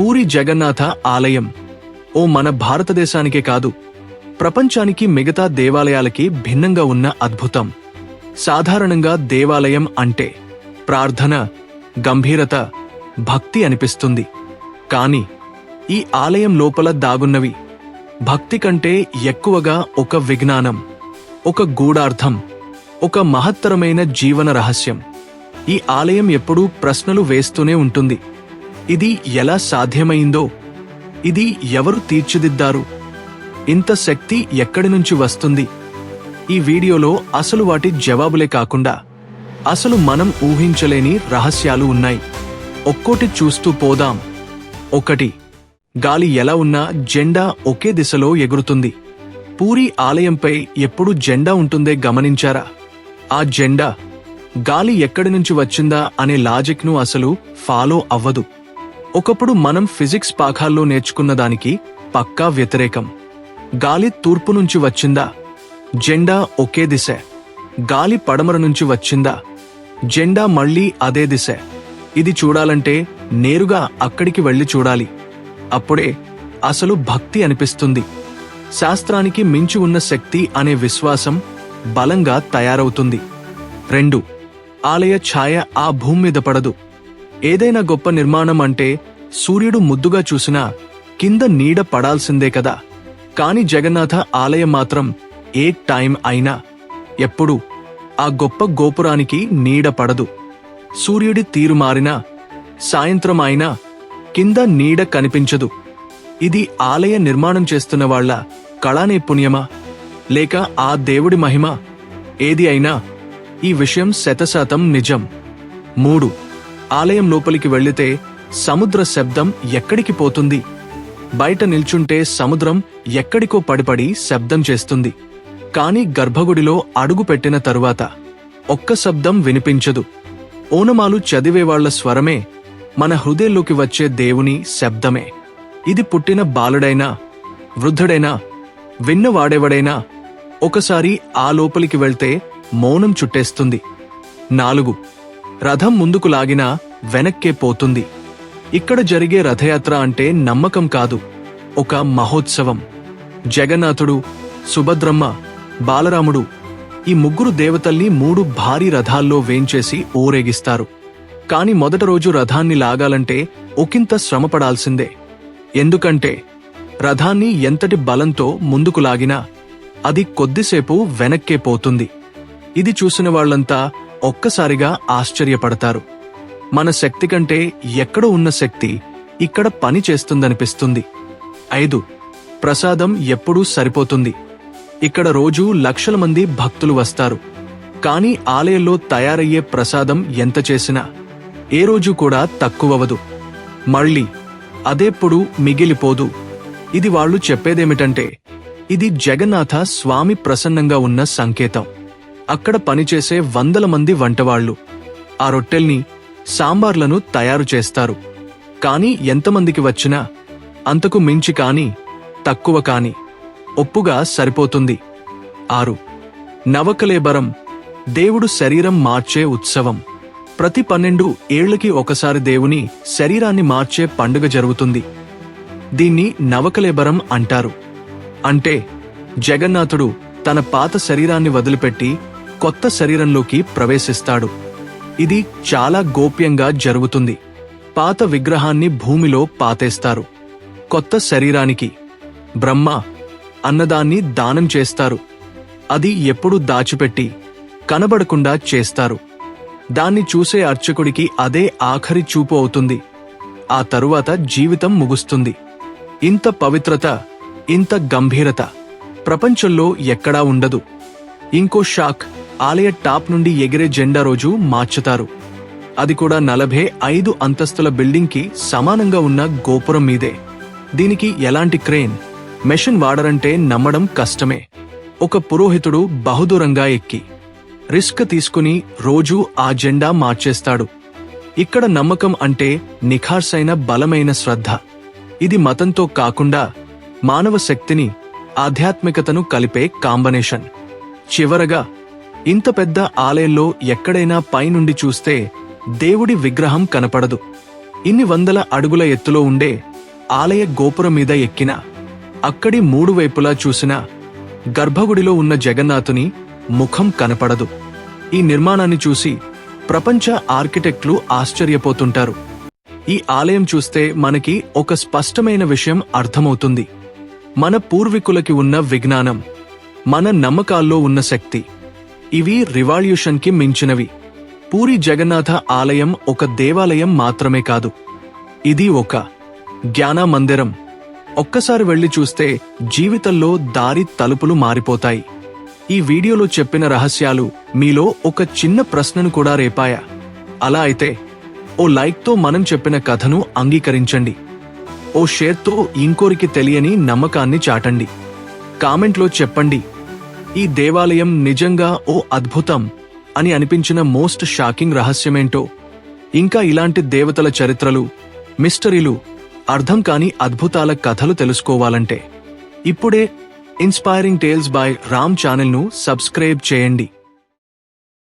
పూరి జగన్నాథ ఆలయం. ఓ మన భారతదేశానికే కాదు ప్రపంచానికి మిగతా దేవాలయాలకి భిన్నంగా ఉన్న అద్భుతం. సాధారణంగా దేవాలయం అంటే ప్రార్థన గంభీరత భక్తి అనిపిస్తుంది. కాని ఈ ఆలయం లోపల దాగున్నవి భక్తి కంటే ఎక్కువగా ఒక విజ్ఞానం ఒక గూఢార్థం ఒక మహత్తరమైన జీవన రహస్యం. ఈ ఆలయం ఎప్పుడూ ప్రశ్నలు వేస్తూనే ఉంటుంది. ఇది ఎలా సాధ్యమైందో ఇది ఎవరు తీర్చిదిద్దారు ఇంత శక్తి ఎక్కడి నుంచి వస్తుంది? ఈ వీడియోలో అసలు వాటి జవాబులే కాకుండా అసలు మనం ఊహించలేని రహస్యాలు ఉన్నాయి. ఒక్కోటి చూస్తూ పోదాం. ఒకటి గాలి ఎలా ఉన్నా జెండా ఒకే దిశలో ఎగురుతుంది. పూరి ఆలయంపై ఎప్పుడు జెండా ఉంటుందే గమనించారా? ఆ జెండా గాలి ఎక్కడి నుంచి వచ్చిందా అనే లాజిక్ను అసలు ఫాలో అవ్వదు. ఒకప్పుడు మనం ఫిజిక్స్ పాఠాల్లో నేర్చుకున్న దానికి పక్కా వ్యతిరేకం. గాలి తూర్పు నుంచి వచ్చిందా? జెండా ఒకే దిశ. గాలి పడమర నుంచి వచ్చిందా? జెండా మళ్ళీ అదే దిశ. ఇది చూడాలంటే నేరుగా అక్కడికి వెళ్ళి చూడాలి. అప్పుడే అసలు భక్తి అనిపిస్తుంది. శాస్త్రానికి మించి ఉన్న శక్తి అనే విశ్వాసం బలంగా తయారవుతుంది. రెండు. ఆలయ ఛాయ ఆ భూమి మీద పడదు. ఏదైనా గొప్ప నిర్మాణం అంటే సూర్యుడు ముద్దుగా చూసినా కింద నీడ పడాల్సిందే కదా. కాని జగన్నాథ ఆలయం మాత్రం ఏ టైం అయినా ఎప్పుడు ఆ గొప్ప గోపురానికి నీడ పడదు. సూర్యుడి తీరు మారినా సాయంత్రం అయినా కింద నీడ కనిపించదు. ఇది ఆలయ నిర్మాణం చేస్తున్న వాళ్ళ కళానైపుణ్యమా లేక ఆ దేవుడి మహిమ? ఏది అయినా ఈ విషయం శతశాతం నిజం. మూడు ఆలయం లోపలికి వెళ్ళితే సముద్ర శబ్దం ఎక్కడికి పోతుంది? బయట నిల్చుంటే సముద్రం ఎక్కడికో పడిపడి శబ్దం చేస్తుంది. కాని గర్భగుడిలో అడుగు పెట్టిన తరువాత ఒక్క శబ్దం వినిపించదు. ఓనమాలు చదివేవాళ్ళ స్వరమే మన హృదయంలోకి వచ్చే దేవుని శబ్దమే. ఇది పుట్టిన బాలుడైనా వృద్ధుడైనా విన్నవాడేవాడైనా ఒకసారి ఆ లోపలికి వెళ్తే మౌనం చుట్టేస్తుంది. నాలుగు రథం ముందుకు లాగినా వెనక్కే పోతుంది. ఇక్కడ జరిగే రథయాత్ర అంటే నమ్మకం కాదు ఒక మహోత్సవం. జగన్నాథుడు సుభద్రమ్మ బాలరాముడు ఈ ముగ్గురు దేవతల్ని మూడు భారీ రథాల్లో వేంచేసి ఊరేగిస్తారు. కాని మొదట రోజు రథాన్ని లాగాలంటే ఒకంత శ్రమపడాల్సిందే. ఎందుకంటే రథాన్ని ఎంతటి బలంతో ముందుకు లాగినా అది కొద్దిసేపు వెనక్కే పోతుంది. ఇది చూసిన వాళ్ళంతా ఒక్కసారిగా ఆశ్చర్యపడతారు. మన శక్తి కంటే ఎక్కడ ఉన్న శక్తి ఇక్కడ పని చేస్తుందనిపిస్తుంది. ఐదు. ప్రసాదం ఎప్పుడూ సరిపోతుంది. ఇక్కడ రోజూ లక్షల మంది భక్తులు వస్తారు. కానీ ఆలయంలో తయారయ్యే ప్రసాదం ఎంత చేసినా ఏ రోజు కూడా తక్కువవదు. మళ్ళీ అదెప్పుడు మిగిలిపోదు. ఇది వాళ్ళు చెప్పేదేమిటంటే ఇది జగన్నాథ స్వామి ప్రసన్నంగా ఉన్న సంకేతం. అక్కడ పనిచేసే వందల మంది వంటవాళ్ళు ఆ రొట్టెల్ని సాంబార్లను తయారు చేస్తారు. కానీ ఎంతమందికి వచ్చినా అంతకు మించి కాని తక్కువ కాని ఒప్పుగా సరిపోతుంది. ఆరు. నవకలేబరం దేవుడు శరీరం మార్చే ఉత్సవం. ప్రతి పన్నెండు ఏళ్ళకి ఒకసారి దేవుని శరీరాన్ని మార్చే పండుగ జరుగుతుంది. దీన్ని నవకలేబరం అంటారు. అంటే జగన్నాథుడు తన పాత శరీరాన్ని వదిలిపెట్టి కొత్త శరీరంలోకి ప్రవేశిస్తాడు. ఇది చాలా గోప్యంగా జరుగుతుంది. పాత విగ్రహాన్ని భూమిలో పాతేస్తారు. కొత్త శరీరానికి బ్రహ్మ అన్నదాన్ని దానం చేస్తారు. అది ఎప్పుడు దాచిపెట్టి కనబడకుండా చేస్తారు. దాన్ని చూసే అర్చకుడికి అదే ఆఖరి చూపు అవుతుంది. ఆ తరువాత జీవితం ముగుస్తుంది. ఇంత పవిత్రత ఇంత గంభీరత ప్రపంచంలో ఎక్కడా ఉండదు. ఇంకో షాక్ ఆలయ టాప్ నుండి ఎగిరే జెండా రోజు మార్చుతారు. అది కూడా నలభై ఐదు అంతస్తుల బిల్డింగ్కి సమానంగా ఉన్న గోపురం మీదే. దీనికి ఎలాంటి క్రేన్? మెషిన్ వాడరంటే నమ్మడం కష్టమే. ఒక పురోహితుడు బహుదూరంగా ఎక్కి. రిస్క్ తీసుకుని రోజూ ఆ జెండా మార్చేస్తాడు. ఇక్కడ నమ్మకం అంటే నిఖార్సైన బలమైన శ్రద్ధ. ఇది మతంతో కాకుండా మానవ శక్తిని ఆధ్యాత్మికతను కలిపే కాంబినేషన్. చివరగా ఇంత పెద్ద ఆలయంలో ఎక్కడైనా పైనుండి చూస్తే దేవుడి విగ్రహం కనపడదు. ఇన్ని వందల అడుగుల ఎత్తులో ఉండే ఆలయ గోపురం మీద ఎక్కిన అక్కడి మూడు వైపులా చూసినా గర్భగుడిలో ఉన్న జగన్నాథుని ముఖం కనపడదు. ఈ నిర్మాణాన్ని చూసి ప్రపంచ ఆర్కిటెక్ట్లు ఆశ్చర్యపోతుంటారు. ఈ ఆలయం చూస్తే మనకి ఒక స్పష్టమైన విషయం అర్థమవుతుంది. మన పూర్వీకులకి ఉన్న విజ్ఞానం మన నమ్మకాల్లో ఉన్న శక్తి. ఇవి రివాల్యూషన్కి మించినవి. పూరి జగన్నాథ ఆలయం ఒక దేవాలయం మాత్రమే కాదు. ఇది ఒక జ్ఞాన మందిరం ఒక్కసారి వెళ్ళి చూస్తే జీవితంలో దారి తలుపులు మారిపోతాయి. ఈ వీడియోలో చెప్పిన రహస్యాలు మీలో ఒక చిన్న ప్రశ్నను కూడా రేపాయా? అలా అయితే ఓ లైక్తో మనం చెప్పిన కథను అంగీకరించండి. ఓ షేర్తో ఇంకోరికి తెలియని నమ్మకాన్ని చాటండి. కామెంట్లో చెప్పండి. ఈ దేవాలయం నిజంగా ఓ అద్భుతం అని అనిపించిన మోస్ట్ షాకింగ్ రహస్యమేంటో. ఇంకా ఇలాంటి దేవతల చరిత్రలు మిస్టరీలు అర్థం కాని అద్భుతాల కథలు తెలుసుకోవాలంటే ఇప్పుడే ఇన్స్పైరింగ్ టేల్స్ బై రామ్ ఛానల్ను సబ్స్క్రైబ్ చేయండి.